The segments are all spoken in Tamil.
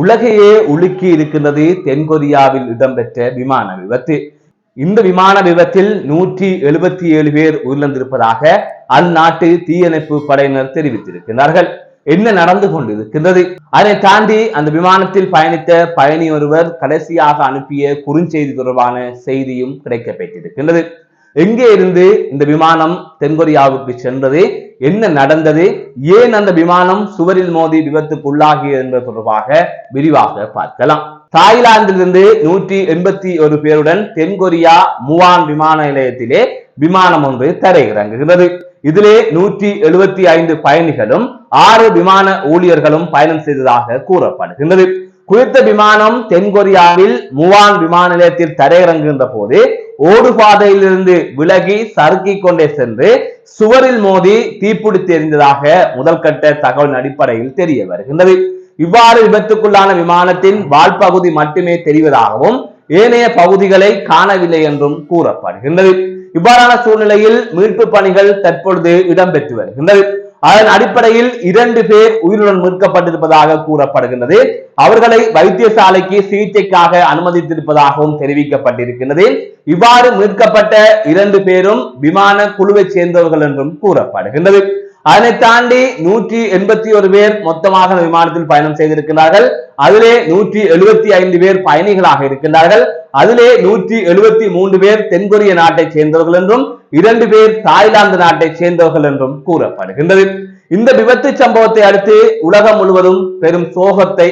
உலகையே உலுக்கி இருக்கின்றது தென்கொரியாவில் இடம்பெற்ற விமான விபத்து. இந்த விமான விபத்தில் நூற்றி எழுபத்தி ஏழு பேர் உயிரிழந்திருப்பதாக அந்நாட்டு தீயணைப்பு படையினர் தெரிவித்திருக்கிறார்கள் என்ன நடந்து கொண்டிருக்கின்றது? அதை தாண்டி அந்த விமானத்தில் பயணித்த பயணி ஒருவர் கடைசியாக அனுப்பிய குறுஞ்செய்தி தொடர்பான செய்தியும் கிடைக்கப்பெற்றிருக்கின்றது. எங்கே இருந்து இந்த விமானம் தென்கொரியாவுக்கு சென்றது? என்ன நடந்தது? ஏன் அந்த விமானம் சுவரில் மோதி விபத்துக்குள்ளாகியது என்பது தொடர்பாக விரிவாக பார்க்கலாம். தாய்லாந்திலிருந்து நூற்றி எண்பத்தி ஒரு பேருடன் தென்கொரியா முவான் விமான நிலையத்திலே விமானம் ஒன்று தரையிறங்குகிறது. இதிலே நூற்றி எழுபத்தி ஐந்து பயணிகளும் ஆறு விமான ஊழியர்களும் பயணம் செய்ததாக கூறப்படுகின்றது. குறித்த விமானம் தென்கொரியாவில் முவான் விமான நிலையத்தில் தரையிறங்குகின்ற போது ஓடுபாதையிலிருந்து விலகி சறுக்கிக் கொண்டே சென்று சுவரில் மோதி தீப்பிடித்து எரிந்ததாக முதல் கட்ட தகவல் அடிப்படையில் தெரிய வருகின்றது. இவ்வாறு விபத்துக்குள்ளான விமானத்தின் வால்பகுதி மட்டுமே தெரிவதாகவும் ஏனைய பகுதிகளை காணவில்லை என்றும் கூறப்படுகின்றது. இவ்வாறான சூழ்நிலையில் மீட்பு பணிகள் தற்பொழுது இடம்பெற்று வருகின்றது. அதன் அடிப்படையில் இரண்டு பேர் உயிருடன் மீட்கப்பட்டிருப்பதாக கூறப்படுகின்றது. அவர்களை வைத்தியசாலைக்கு சிகிச்சைக்காக அனுமதித்திருப்பதாகவும் தெரிவிக்கப்பட்டிருக்கின்றது. இவ்வாறு மீட்கப்பட்ட இரண்டு பேரும் விமான குழுவை சேர்ந்தவர்கள் என்றும் கூறப்படுகின்றது. அதனை தாண்டி நூற்றி எண்பத்தி ஒரு பேர் மொத்தமாக அந்த விமானத்தில் பயணம் செய்திருக்கிறார்கள். அதிலே நூற்றி எழுபத்தி ஐந்து பேர் பயணிகளாக இருக்கின்றார்கள். அதிலே நூற்றி எழுபத்தி மூன்று பேர் தென்கொரிய நாட்டைச் சேர்ந்தவர்கள் என்றும் இரண்டு பேர் தாய்லாந்து நாட்டைச் சேர்ந்தவர்கள் என்றும் கூறப்படுகின்றது. இந்த விபத்து சம்பவத்தை அடுத்து உலகம் முழுவதும் பெரும் சோகத்தை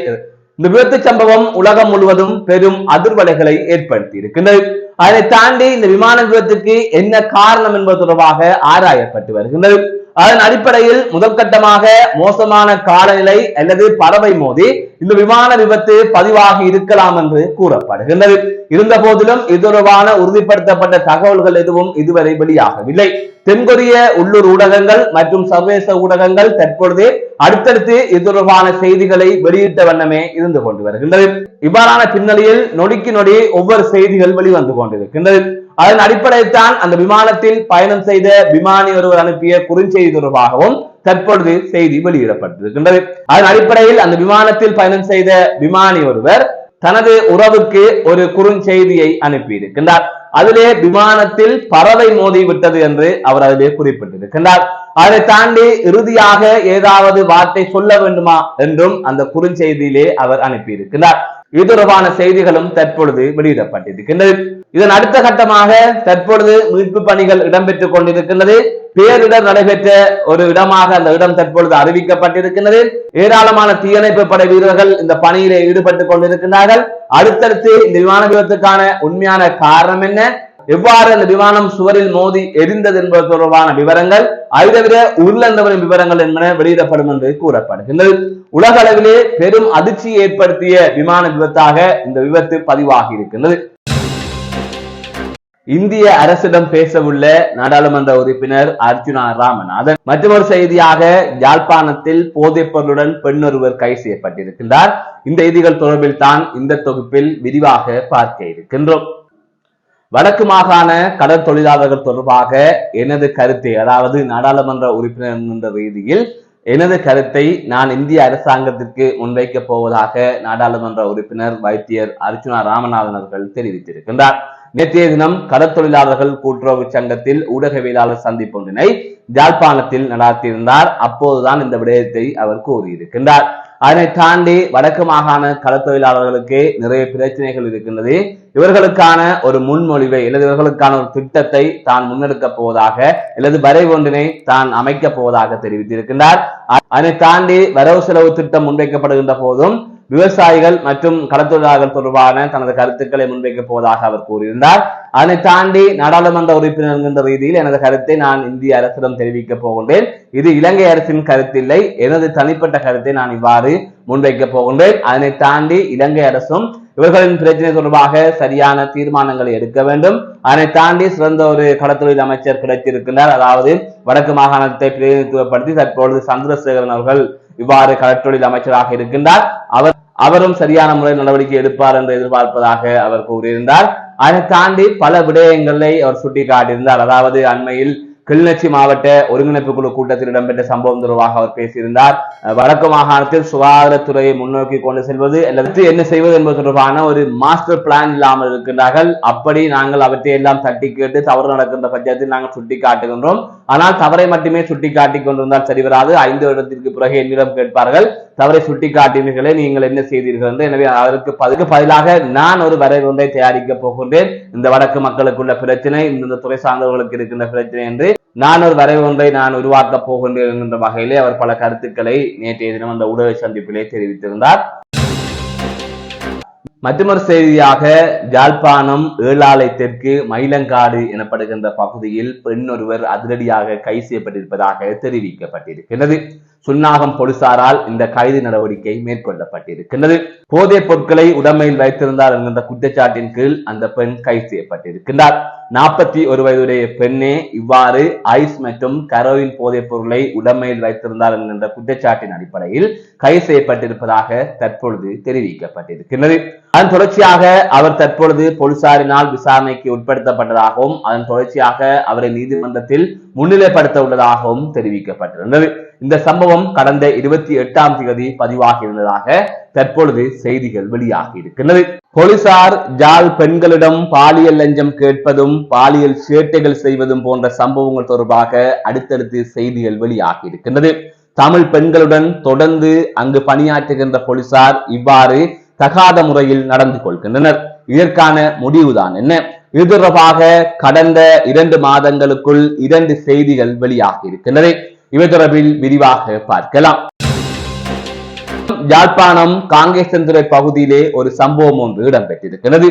இந்த விபத்து சம்பவம் உலகம் முழுவதும் பெரும் அதிர்வலைகளை ஏற்படுத்தி இருக்கின்றது அதனை தாண்டி இந்த விமான விபத்துக்கு என்ன காரணம் என்பது தொடர்பாக ஆராயப்பட்டு வருகின்றது. அதன் அடிப்படையில் முதல் கட்டமாக மோசமான காலநிலை அல்லது பறவை மோதி இந்த விமான விபத்து பதிவாகி இருக்கலாம் என்று கூறப்படுகின்றது. இருந்த போதிலும் இது தொடர்பான உறுதிப்படுத்தப்பட்ட தகவல்கள் எதுவும் இதுவரை வெளியாகவில்லை. தென்கொரிய உள்ளூர் ஊடகங்கள் மற்றும் சர்வதேச ஊடகங்கள் தற்பொழுது அடுத்தடுத்து இது தொடர்பான செய்திகளை வெளியிட்ட வண்ணமே இருந்து கொண்டு வருகின்றது. இவ்வாறான பின்னணியில் நொடிக்கு நொடி ஒவ்வொரு செய்திகள் வெளிவந்து கொண்டிருக்கின்றது. அதன் அடிப்படையில் தான் அந்த விமானத்தில் பயணம் செய்த விமானி ஒருவர் அனுப்பிய குறுஞ்செய்தி தொடர்பாகவும் தற்பொழுது செய்தி வெளியிடப்பட்டிருக்கின்றது. அதன் அடிப்படையில் அந்த விமானத்தில் பயணம் செய்த விமானி ஒருவர் தனது உறவுக்கு ஒரு குறுஞ்செய்தியை அனுப்பியிருக்கின்றார். அதிலே விமானத்தில் பறவை மோதி விட்டது என்று அவர் அதிலே குறிப்பிட்டிருக்கின்றார். அதை தாண்டி இறுதியாக ஏதாவது வார்த்தை சொல்ல வேண்டுமா என்றும் அந்த குறுஞ்செய்தியிலே அவர் அனுப்பியிருக்கிறார் இது தொடர்பான செய்திகளும் தற்பொழுது வெளியிடப்பட்டிருக்கின்றது. இதன் அடுத்த கட்டமாக தற்பொழுது மீட்பு பணிகள் இடம்பெற்றுக் கொண்டிருக்கின்றது. பேரிடர் நடைபெற்ற ஒரு இடமாக அந்த இடம் தற்பொழுது அறிவிக்கப்பட்டிருக்கின்றது. ஏராளமான தீயணைப்பு படை வீரர்கள் இந்த பணியிலே ஈடுபட்டுக் கொண்டிருக்கின்றார்கள். அடுத்தடுத்து இந்த விமான விபத்துக்கான உண்மையான காரணம் என்ன? எவ்வாறு அந்த விமானம் சுவரில் மோதி எரிந்தது என்பது தொடர்பான விவரங்கள் அதை தவிர உருளந்தவரின் விவரங்கள் என்பன வெளியிடப்படும் என்று கூறப்படுகின்றது. உலக அளவிலே பெரும் அதிர்ச்சி ஏற்படுத்திய விமான விபத்தாக இந்த விபத்து பதிவாகி இருக்கின்றது. இந்திய அரசிடம் பேசவுள்ள நாடாளுமன்ற உறுப்பினர் அர்ஜுனா ராமநாதன் மற்றொரு செய்தியாக யாழ்ப்பாணத்தில் போதைப் பொருளுடன் பெண் ஒருவர் கைது செய்யப்பட்டிருக்கின்றார். இந்த செய்திகள் தொடர்பில் தான் இந்த தொகுப்பில் விரிவாக பார்க்க இருக்கின்றோம். வடக்கு மாகாண கடற் தொழிலாளர்கள் தொடர்பாக எனது கருத்தை அதாவது நாடாளுமன்ற உறுப்பினர் என்ற ரீதியில் எனது கருத்தை நான் இந்திய அரசாங்கத்திற்கு முன்வைக்கப் போவதாக நாடாளுமன்ற உறுப்பினர் வைத்தியர் அர்ச்சுனா ராமநாதன் அவர்கள் தெரிவித்திருக்கின்றார். நேற்றைய தினம் கடற்தொழிலாளர்கள் கூட்டுறவு சங்கத்தில் ஊடகவியலாளர் சந்திப்பொன்றினை ஜாழ்ப்பாணத்தில் நடாத்தியிருந்தார். அப்போதுதான் இந்த விடயத்தை அவர் கூறியிருக்கின்றார். அதனை தாண்டி வடக்கு மாகாண களத்தொழிலாளர்களுக்கு நிறைய பிரச்சனைகள் இருக்கின்றது. இவர்களுக்கான ஒரு முன்மொழிவை அல்லது இவர்களுக்கான ஒரு திட்டத்தை தான் முன்னெடுக்க போவதாக அல்லது வரைவொன்றினை தான் அமைக்கப் போவதாக தெரிவித்திருக்கின்றார். அதனை தாண்டி வரவு செலவு திட்டம் முன்வைக்கப்படுகின்ற போதும் விவசாயிகள் மற்றும் கடத்தொழிலாளர்கள் தொடர்பான தனது கருத்துக்களை முன்வைக்கப் போவதாக அவர் கூறியிருந்தார். அதனை தாண்டி நாடாளுமன்ற உறுப்பினர் என்கின்ற ரீதியில் எனது கருத்தை நான் இந்திய அரசிடம் தெரிவிக்கப் போகின்றேன். இது இலங்கை அரசின் கருத்தில்லை. எனது தனிப்பட்ட கருத்தை நான் இவ்வாறு முன்வைக்கப் போகின்றேன். அதனை தாண்டி இலங்கை அரசும் இவர்களின் பிரச்சனை தொடர்பாக சரியான தீர்மானங்களை எடுக்க வேண்டும். அதனை தாண்டி சிறந்த ஒரு கடத்தொழில் அமைச்சர் கிடைத்திருக்கின்றார். அதாவது வடக்கு மாகாணத்தை பிரதிநிதித்துவப்படுத்தி தற்பொழுது சந்திரசேகரன் அவர்கள் இவ்வாறு கடற்றொழில் அமைச்சராக இருக்கின்றார். அவர் அவரும் சரியான முறையில் நடவடிக்கை எடுப்பார் என்று எதிர்பார்ப்பதாக அவர் கூறியிருந்தார். அதை தாண்டி பல விடயங்களை அவர் சுட்டிக்காட்டியிருந்தார். அதாவது அண்மையில் கிளிநொச்சி மாவட்ட ஒருங்கிணைப்பு குழு கூட்டத்தில் இடம்பெற்ற சம்பவம் தொடர்பாக அவர் பேசியிருந்தார். வடக்கு மாகாணத்தில் சுகாதாரத்துறையை முன்னோக்கி கொண்டு செல்வது அல்லது என்ன செய்வது என்பது தொடர்பான ஒரு மாஸ்டர் பிளான் இல்லாமல் இருக்கின்றார்கள். அப்படி நாங்கள் அவற்றை எல்லாம் தட்டி கேட்டு தவறு நடக்கின்ற பட்சத்தில் நாங்கள் சுட்டி காட்டுகின்றோம் ஆனால் தவறை மட்டுமே சுட்டி காட்டி கொண்டிருந்தால் சரிவராது ஐந்து வருடத்திற்கு பிறகு என்னிடம் கேட்பார்கள் தவறை சுட்டி காட்டினீர்களே நீங்கள் என்ன செய்தீர்கள்? என்று. எனவே அதற்கு பதுக்கு பதிலாக நான் ஒரு வரைவு ஒன்றை தயாரிக்கப் போகின்றேன். இந்த வடக்கு மக்களுக்குள்ள பிரச்சனை இந்த துறை சார்ந்தவர்களுக்கு இருக்கின்ற பிரச்சனை என்று நான் ஒரு வரைவு ஒன்றை நான் உருவாக்கப் போகின்றேன் என்கின்ற வகையிலே அவர் பல கருத்துக்களை நேற்றைய தினம் அந்த ஊடக சந்திப்பிலே தெரிவித்திருந்தார். மற்றொரு செய்தியாக ஜாழ்ப்பாணம் ஏழாலை தெற்கு மயிலங்காடு எனப்படுகின்ற பகுதியில் பெண் ஒருவர் அதிரடியாக கை செய்யப்பட்டிருப்பதாக தெரிவிக்கப்பட்டிருக்கிறது. சுன்னாகம் போலீசாரால் இந்த கைது நடவடிக்கை மேற்கொள்ளப்பட்டிருக்கின்றது. போதைப் பொருட்களை உடமையில் வைத்திருந்தார் என்கின்ற குற்றச்சாட்டின் கீழ் அந்த பெண் கைது செய்யப்பட்டிருக்கின்றார். நாற்பத்தி ஒரு வயதுடைய பெண்ணே இவ்வாறு ஐஸ் மற்றும் கரோயின் போதைப் பொருளை உடமையில் வைத்திருந்தார் என்கின்ற குற்றச்சாட்டின் அடிப்படையில் கைது செய்யப்பட்டிருப்பதாக தற்பொழுது தெரிவிக்கப்பட்டிருக்கின்றது. அதன் தொடர்ச்சியாக அவர் தற்பொழுது போலீசாரினால் விசாரணைக்கு உட்படுத்தப்பட்டதாகவும் அதன் தொடர்ச்சியாக அவரை நீதிமன்றத்தில் முன்னிலைப்படுத்த உள்ளதாகவும் தெரிவிக்கப்பட்டிருந்தது. இந்த சம்பவம் கடந்த இருபத்தி எட்டாம் தேதி பதிவாகியிருந்ததாக தற்பொழுது செய்திகள் வெளியாகி இருக்கின்றது. போலீசார் ஜால் பெண்களிடம் பாலியல் லஞ்சம் கேட்பதும் பாலியல் சேட்டைகள் செய்வதும் போன்ற சம்பவங்கள் தொடர்பாக அடுத்தடுத்து செய்திகள் வெளியாகி இருக்கின்றது. தமிழ் பெண்களுடன் தொடர்ந்து அங்கு பணியாற்றுகின்ற போலீசார் இவ்வாறு தகாத முறையில் நடந்து கொள்கின்றனர். இதற்கான முடிவுதான் என்ன? இது தொடர்பாக கடந்த இரண்டு மாதங்களுக்குள் இரண்டு செய்திகள் வெளியாகி இருக்கின்றன இவை தொடர்பில் விரிவாக பார்க்கலாம். யாழ்ப்பாணம் காங்கேசந்துறை பகுதியிலே ஒரு சம்பவம் ஒன்று இடம்பெற்றிருக்கிறது.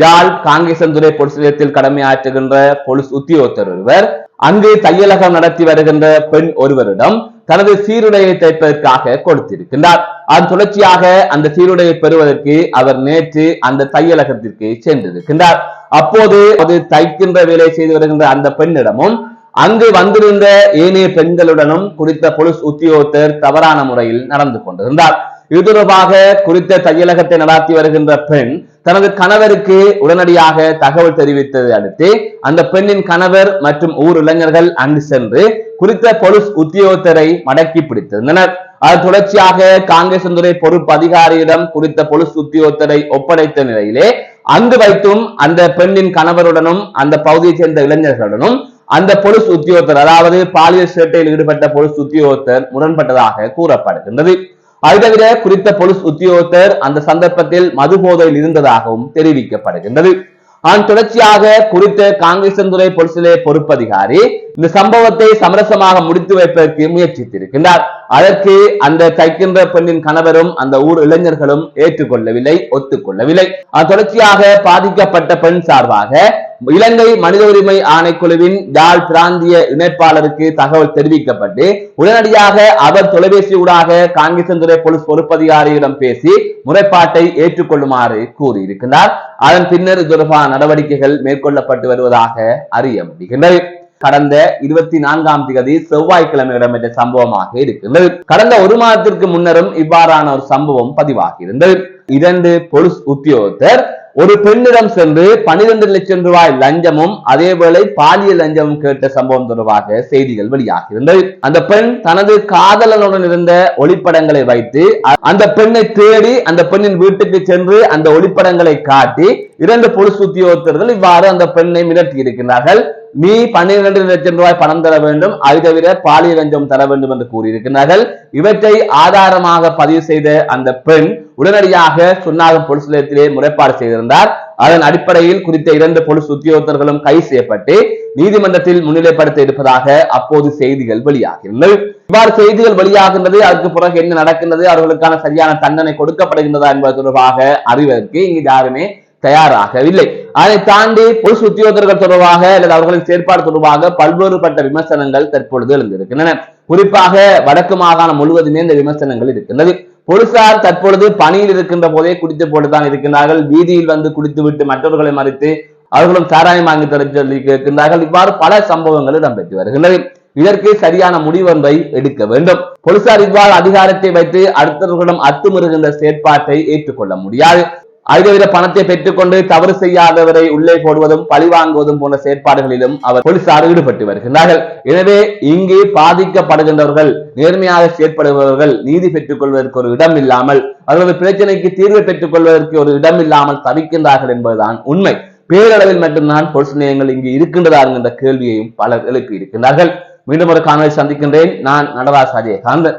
ஜாழ் காங்கேசன்துறை பொலிஸ் நிலையத்தில் கடமையாற்றுகின்ற பொலிஸ் உத்தியோகத்தர் ஒருவர் அங்கு தையலகம் நடத்தி வருகின்ற பெண் ஒருவரிடம் தனது சீருடையை தைப்பதற்காக கொடுத்திருக்கின்றார். அதன் தொடர்ச்சியாக அந்த சீருடையை பெறுவதற்கு அவர் நேற்று அந்த தையலகத்திற்கு சென்றிருக்கின்றார். அப்போது அது தைக்கின்ற வேலை செய்து வருகின்ற அந்த பெண்ணிடமும் அங்கு வந்திருந்த ஏனைய பெண்களுடனும் குறித்த போலீஸ் உத்தியோகத்தர் தவறான முறையில் நடந்து கொண்டிருந்தார். இது தொடர்பாக குறித்த தையலகத்தை நடாத்தி வருகின்ற பெண் தனது கணவருக்கு உடனடியாக தகவல் தெரிவித்ததை அடுத்து அந்த பெண்ணின் கணவர் மற்றும் ஊர் இளைஞர்கள் அங்கு சென்று குறித்த போலீஸ் உத்தியோகத்தரை மடக்கி பிடித்திருந்தனர். அது தொடர்ச்சியாக காங்கிரசுந்துறை பொறுப்பு அதிகாரியிடம் குறித்த போலீஸ் உத்தியோகத்தரை ஒப்படைத்த நிலையிலே அங்கு வைத்தும் அந்த பெண்ணின் கணவருடனும் அந்த பகுதியைச் சேர்ந்த இளைஞர்களுடனும் அந்த பொலிஸ் உத்தியோகத்தர் அதாவது பாலியல் சேட்டையில் ஈடுபட்ட பொலிஸ் உத்தியோகத்தர் முரண்பட்டதாக கூறப்படுகின்றது. அது தவிர குறித்த பொலிஸ் உத்தியோகத்தர் அந்த சந்தர்ப்பத்தில் மது போதையில் இருந்ததாகவும் தெரிவிக்கப்படுகின்றது. அதன் தொடர்ச்சியாக குறித்த காங்கிரசந்துறை போலீஸ் நிலைய பொறுப்பதிகாரி இந்த சம்பவத்தை சமரசமாக முடித்து வைப்பதற்கு முயற்சித்திருக்கின்றார். அதற்கு அந்த தைக்கின்ற பெண்ணின் கணவரும் அந்த ஊர் இளைஞர்களும் ஏற்றுக்கொள்ளவில்லை ஒத்துக்கொள்ளவில்லை. அதன் தொடர்ச்சியாக பாதிக்கப்பட்ட பெண் சார்பாக இலங்கை மனித உரிமை ஆணைக்குழுவின் யாழ் பிராந்திய இணைப்பாளருக்கு தகவல் தெரிவிக்கப்பட்டு உடனடியாக அவர் தொலைபேசி ஊடாக காங்கிரசந்துறை போலீஸ் பொறுப்பதிகாரியிடம் பேசி முறைப்பாட்டை ஏற்றுக்கொள்ளுமாறு கூறியிருக்கிறார் அதன் பின்னர் இது தொடர்பான நடவடிக்கைகள் மேற்கொள்ளப்பட்டு வருவதாக அறிய முடிகின்றது. கடந்த இருபத்தி நான்காம் தேதி செவ்வாய்க்கிழமை இடம்பெற்ற சம்பவமாக இருக்கின்றது. கடந்த ஒரு மாதத்திற்கு முன்னரும் இவ்வாறான ஒரு சம்பவம் பதிவாகி இருந்தது இரண்டு போலீஸ் உத்தியோகத்தர் ஒரு பெண்ணிடம் சென்று பனிரெண்டு லட்சம் ரூபாய் லஞ்சமும் அதேவேளை பாலியல் லஞ்சமும் கேட்ட சம்பவம் தொடர்பாக செய்திகள் வெளியாகி இருந்தது அந்த பெண் தனது காதலனுடன் இருந்த ஒளிப்படங்களை வைத்து அந்த பெண்ணை தேடி அந்த பெண்ணின் வீட்டுக்கு சென்று அந்த ஒளிப்படங்களை காட்டி இரண்டு பொலிஸ் உத்தியோகத்தர்கள் இவ்வாறு அந்த பெண்ணை மிரட்டி இருக்கின்றார்கள் நீ பன்னிரண்டு லட்சம் ரூபாய் பணம் தர வேண்டும் அது தவிர பாலியல் லஞ்சம் தர வேண்டும் என்று கூறியிருக்கிறார்கள். இவற்றை ஆதாரமாக பதிவு செய்த அந்த பெண் உடனடியாக சுன்னாகம் பொலிஸ் நிலையத்திலே முறைப்பாடு செய்திருந்தார். அதன் அடிப்படையில் குறித்த இரண்டு பொலிஸ் உத்தியோகத்தர்களும் கைது செய்யப்பட்டு நீதிமன்றத்தில் முன்னிலைப்படுத்த இருப்பதாக அப்போது செய்திகள் வெளியாகின்றன இவ்வாறு செய்திகள் வெளியாகின்றது அதற்கு பிறகு என்ன நடக்கின்றது அவர்களுக்கான சரியான தண்டனை கொடுக்கப்படுகின்றதா என்பது தொடர்பாக அறிவதற்கு இங்கு யாருமே தயாராகவில்லை. அதை தாண்டி பொலிஸ் உத்தியோகத்தர்கள் தொடர்பாக அல்லது அவர்களின் செயற்பாடு தொடர்பாக பல்வேறுபட்ட விமர்சனங்கள் தற்பொழுது எழுந்திருக்கின்றன. குறிப்பாக வடக்கு மாகாணம் முழுவதுமே இந்த விமர்சனங்கள் இருக்கின்றது. போலீசார் தற்பொழுது பணியில் இருக்கின்ற போதே குடித்து போட்டுதான் இருக்கின்றார்கள். வீதியில் வந்து குடித்துவிட்டு மற்றவர்களை மறித்து அவர்களும் சாராயம் வாங்கி தர சொல்லி கேட்கின்றார்கள். இவ்வாறு பல சம்பவங்கள் இடம்பெற்று வருகின்றது. இதற்கு சரியான முடிவொன்றை எடுக்க வேண்டும். போலீசார் இவ்வாறு அதிகாரத்தை வைத்து அடுத்தவர்களிடம் அத்துமுறுகின்ற செயற்பாட்டை ஏற்றுக்கொள்ள முடியாது. அதிகவித பணத்தை பெற்றுக்கொண்டு தவறு செய்யாதவரை உள்ளே போடுவதும் பழி வாங்குவதும் போன்ற செயற்பாடுகளிலும் அவர் போலீசார் ஈடுபட்டு வருகின்றார்கள். எனவே இங்கு பாதிக்கப்படுகின்றவர்கள் நேர்மையாக செயற்படுபவர்கள் நீதி பெற்றுக் கொள்வதற்கு ஒரு இடம் இல்லாமல் அவர்களது பிரச்சனைக்கு தீர்வு பெற்றுக் கொள்வதற்கு ஒரு இடம் இல்லாமல் தவிக்கின்றார்கள் என்பதுதான் உண்மை. பேரளவில் மட்டும்தான் பொலிஸ் நிலையங்கள் இங்கு இருக்கின்றதா என்கின்ற கேள்வியையும் பலர் எழுப்பி இருக்கின்றார்கள். மீண்டும் ஒரு காணொலி சந்திக்கின்றேன். நான் நடராஜ் அஜயகாந்தன்